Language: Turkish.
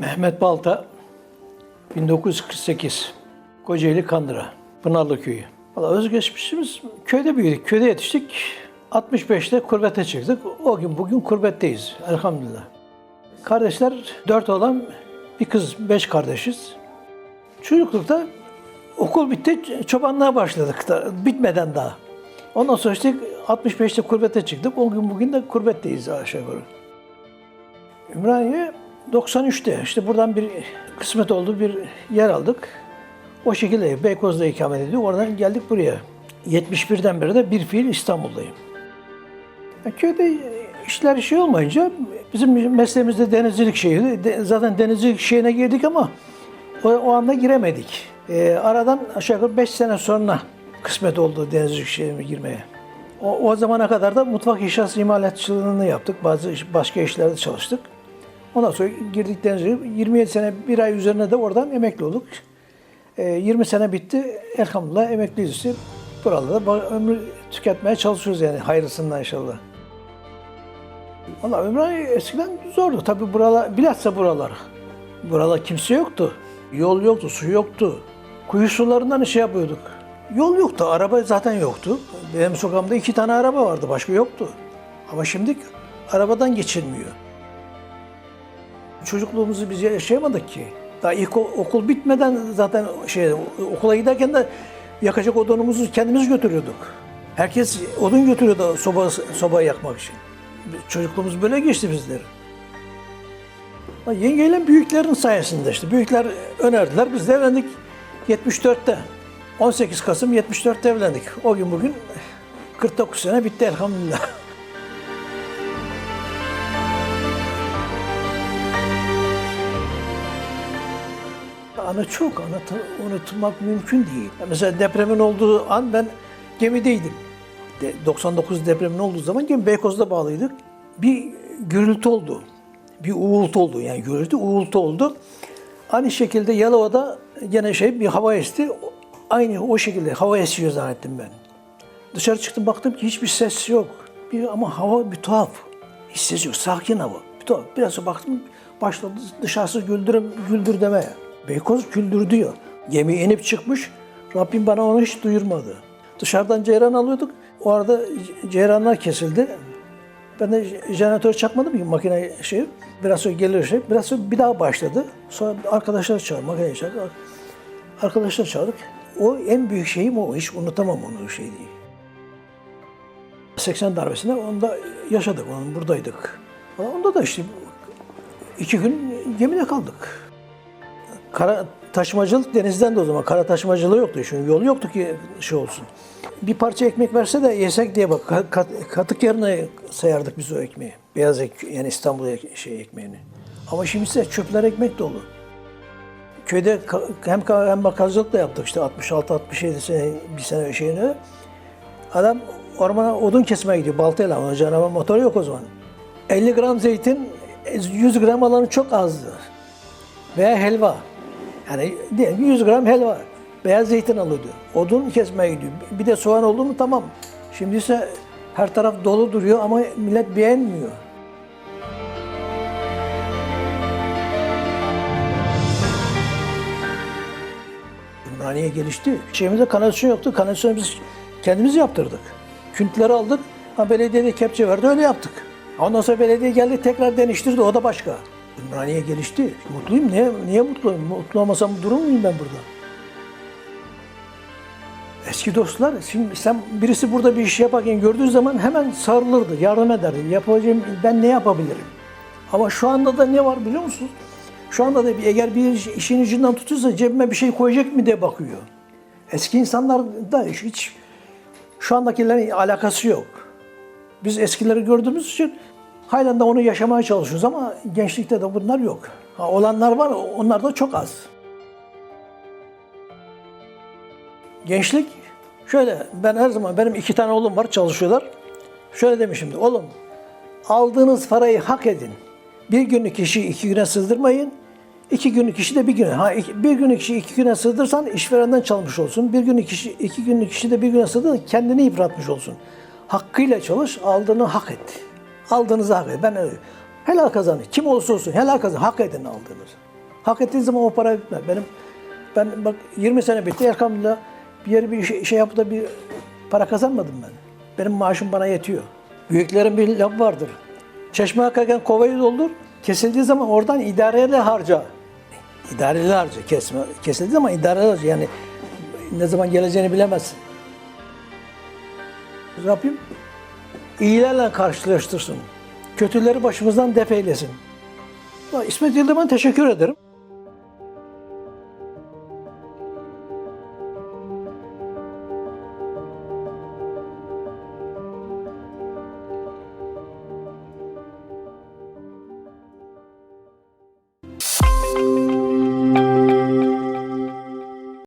Mehmet Balta 1948 Kocaeli Kandıra Pınarlı Köyü. Valla özgeçmişimiz köyde büyüdük, köyde yetiştik. 65'te kurbete çıktık. O gün bugün kurbetteyiz elhamdülillah. Kardeşler dört olan bir kız, beş kardeşiz. Çocuklukta okul bitti, çobanlığa başladık da, bitmeden daha. Ondan sonra işte 65'te kurbete çıktık. O gün bugün de kurbetteyiz aşağı yukarı. Ümraniye 93'te işte buradan bir kısmet oldu bir yer aldık. O şekilde Beykoz'da ikamet ediyor. Oradan geldik buraya. 71'den beri de bir fiil İstanbul'dayım. Köyde işler şey olmayınca bizim mesleğimizde denizcilik şeyi. Zaten denizcilik şeyine girdik ama o, o anda giremedik. Ee, aradan aşağı yukarı 5 sene sonra kısmet oldu denizcilik şeyine girmeye. O, o zamana kadar da mutfak inşaat imalatçılığını yaptık. Bazı başka işlerde çalıştık. Ondan sonra girdik denizcilik. 27 sene, bir ay üzerine de oradan emekli olduk. Ee, 20 sene bitti. Elhamdülillah emekliyiz işte. Buralarda ba- ömrü tüketmeye çalışıyoruz yani hayırlısından inşallah. Valla Ümraniye eskiden zordu. Tabi buralar, bilhassa buralar. Buralar kimse yoktu. Yol yoktu, su yoktu. Kuyu sularından şey yapıyorduk. Yol yoktu, araba zaten yoktu. Benim sokağımda iki tane araba vardı, başka yoktu. Ama şimdi arabadan geçilmiyor. Çocukluğumuzu biz yaşayamadık ki. Daha ilk okul bitmeden zaten şey okula giderken de yakacak odunumuzu kendimiz götürüyorduk. Herkes odun götürüyordu soba soba yakmak için. Çocukluğumuz böyle geçti bizlerin. Yengeyle büyüklerin sayesinde işte. Büyükler önerdiler. Biz de evlendik 74'te. 18 Kasım 74'te evlendik. O gün bugün 49 sene bitti elhamdülillah. Ana çok, anlatı, unutmak mümkün değil. Mesela depremin olduğu an ben gemideydim. De- 99 depremin olduğu zaman gemi Beykoz'da bağlıydık. Bir gürültü oldu. Bir uğultu oldu. Yani gürültü, uğultu oldu. Aynı şekilde Yalova'da gene şey bir hava esti. Aynı o şekilde hava esiyor zannettim ben. Dışarı çıktım baktım ki hiçbir ses yok. Bir, ama hava bir tuhaf. Hissiz yok. Sakin hava. Bir tuhaf. Biraz sonra baktım başladı dışarısı güldür, güldür demeye. Beykoz güldür diyor. Gemi inip çıkmış. Rabbim bana onu hiç duyurmadı. Dışarıdan ceyran alıyorduk. O arada ce- ceyranlar kesildi. Ben de jeneratör çakmadım ki makine şey. Biraz sonra gelir şey. Biraz sonra bir daha başladı. Sonra arkadaşlar çağırdı. Makineyi çağırdı. Arkadaşlar çağırdık. O en büyük şeyim o. Hiç unutamam onu şey değil. 80 darbesinde onda yaşadık, onun buradaydık. Onda da işte iki gün gemide kaldık. Kara taşımacılık denizden de o zaman kara taşımacılığı yoktu. Çünkü yol yoktu ki şey olsun. Bir parça ekmek verse de yesek diye bak ka- kat- katık yerine sayardık biz o ekmeği. Beyaz ek, yani İstanbul ek- şey ekmeğini. Ama şimdi ise çöpler ekmek dolu. Köyde hem hem bakkalcılık da yaptık işte 66-67 sene bir sene şeyini. Adam ormana odun kesmeye gidiyor baltayla. Onun canavar motoru yok o zaman. 50 gram zeytin 100 gram alanı çok azdı. Veya helva. Yani diyelim ki 100 gram helva. Beyaz zeytin alıyordu. Odun kesmeye gidiyor. Bir de soğan oldu mu tamam. Şimdi ise her taraf dolu duruyor ama millet beğenmiyor. Ümraniye gelişti. Şeyimizde kanalizasyon yoktu. Kanalizasyonu biz kendimiz yaptırdık. Küntleri aldık. Ha belediyede kepçe verdi öyle yaptık. Ondan sonra belediye geldi tekrar deniştirdi o da başka. Ümraniye gelişti. Mutluyum. Niye, niye mutluyum? Mutlu olmasam durur muyum ben burada? Eski dostlar, şimdi sen birisi burada bir iş yaparken gördüğü zaman hemen sarılırdı, yardım ederdi. Yapacağım, ben ne yapabilirim? Ama şu anda da ne var biliyor musunuz? Şu anda da eğer bir iş- işin ucundan tutuyorsa cebime bir şey koyacak mı diye bakıyor. Eski insanlar da hiç şu andakilerin alakası yok. Biz eskileri gördüğümüz için halen de onu yaşamaya çalışıyoruz ama gençlikte de bunlar yok. Ha, olanlar var, onlar da çok az. Gençlik şöyle ben her zaman benim iki tane oğlum var çalışıyorlar. Şöyle demişimdir. Oğlum aldığınız parayı hak edin. Bir günlük işi iki güne sığdırmayın. İki günlük işi de bir güne. Ha, iki- bir günlük işi iki güne sığdırsan işverenden çalmış olsun. Bir günlük işi iki günlük işi de bir güne sığdır kendini yıpratmış olsun. Hakkıyla çalış, aldığını hak et. Aldığınızı hak et. Ben öyle. Helal kazanın. Kim olursa olsun helal kazan. Hak edin aldığınızı. Hak ettiğin zaman o para bitmez. Benim ben bak 20 sene bitti elhamdülillah bir yere bir şey, şey yapıp da bir para kazanmadım ben. Benim maaşım bana yetiyor. Büyüklerin bir laf vardır. Çeşme akarken kovayı doldur. Kesildiği zaman oradan idareyle harca. İdareli harca. Kesme, kesildiği zaman idareli harca. Yani ne zaman geleceğini bilemezsin. Rabbim iyilerle karşılaştırsın. Kötüleri başımızdan def eylesin. İsmet Yıldırım'a teşekkür ederim.